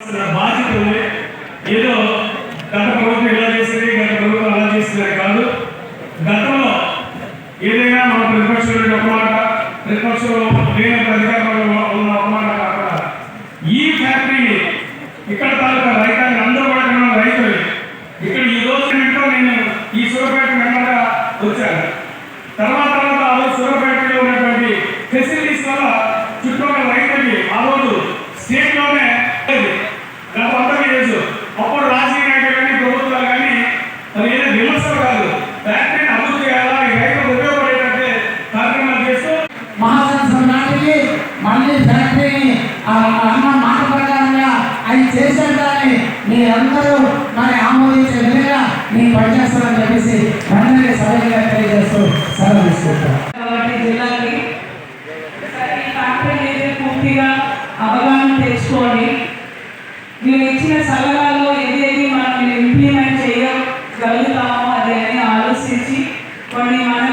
బాధ్యత ఏదో గత ప్రభుత్వం ఇలా చేసింది గత ప్రభుత్వం అలా చేసింది కాదు. గతంలో ఏదైనా మన ప్రతిపక్షంలో ఒక మాట ప్రతిపక్షంలో లేని అధికారంలో ఉన్న ఒక మాట కాకుండా ఈ ఫ్యాక్టరీ ఇక్కడ తాలూకా రైతాంగం అందరూ కూడా మనం ఉన్న రైతులు. ఇక్కడ ఈ రోజు ఇంట్లో నేను ఈ సూర్యపేట మెంబర్గా వచ్చాను. తర్వాత ఫ్యాక్టరీని అభివృద్ధి చేయాలా ఈ రైతులకు ఉపయోగపడేటట్టే కార్యక్రమాలు చేస్తూ మహాసంస్థ నాటికి మళ్ళీ ఫ్యాక్టరీని ఆ అన్న మాట ప్రకారంగా అది చేసేదాన్ని మీరందరూ మరి ఆమోదించే విధంగా నేను పనిచేస్తానని చెప్పేసి వెంటనే సభ్యులుగా తెలియజేస్తూ సెలవు తీసుకుంటాను జిల్లాకి అవగాహన తెచ్చుకొని మీరు ఇచ్చిన సలహాల్లో பணியான